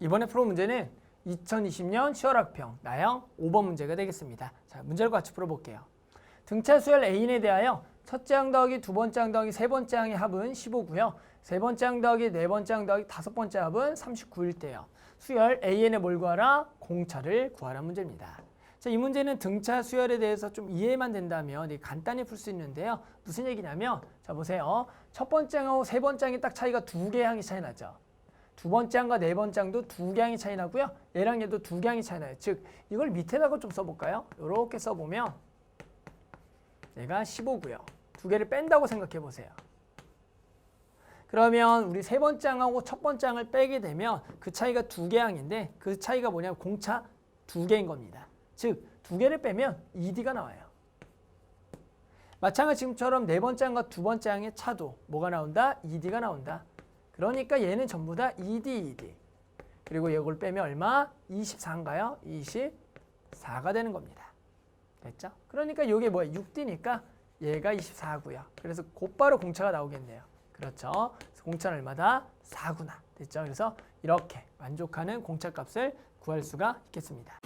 이번에 풀어 문제는 2020년 10월 학평 나형 5번 문제가 되겠습니다. 자, 문제를 같이 풀어볼게요. 등차 수열 A인에 대하여 첫째 항 더하기 두 번째 항 더하기 세 번째 항의 합은 15고요. 세 번째 항 더하기 네 번째 항 더하기 다섯 번째 합은 39일 때요. 수열 AN의 뭘 구하라? 공차를 구하라 문제입니다. 자, 이 문제는 등차 수열에 대해서 좀 이해만 된다면 간단히 풀 수 있는데요. 무슨 얘기냐면 자 보세요. 첫 번째 항하고 세 번째 항이 딱 차이가 두 개의 항이 차이 나죠. 두 번째 항과 네 번째 항도 두 개 항이 차이 나고요. 얘랑 얘도 두 개 항이 차이 나요. 즉 이걸 밑에다가 좀 써볼까요? 이렇게 써보면 얘가 15고요. 두 개를 뺀다고 생각해 보세요. 그러면 우리 세 번째 항하고 첫 번째 항을 빼게 되면 그 차이가 두 개 항인데 그 차이가 뭐냐면 공차 두 개인 겁니다. 즉 두 개를 빼면 2D가 나와요. 마찬가지 지금처럼 네 번째 항과 두 번째 항의 차도 뭐가 나온다? 2D가 나온다. 그러니까 얘는 전부 다 2D, 2D. 그리고 이걸 빼면 얼마? 24인가요? 24가 되는 겁니다. 됐죠? 그러니까 이게 뭐야? 6D니까 얘가 24고요. 그래서 곧바로 공차가 나오겠네요. 그렇죠? 공차는 얼마다? 4구나. 됐죠? 그래서 이렇게 만족하는 공차 값을 구할 수가 있겠습니다.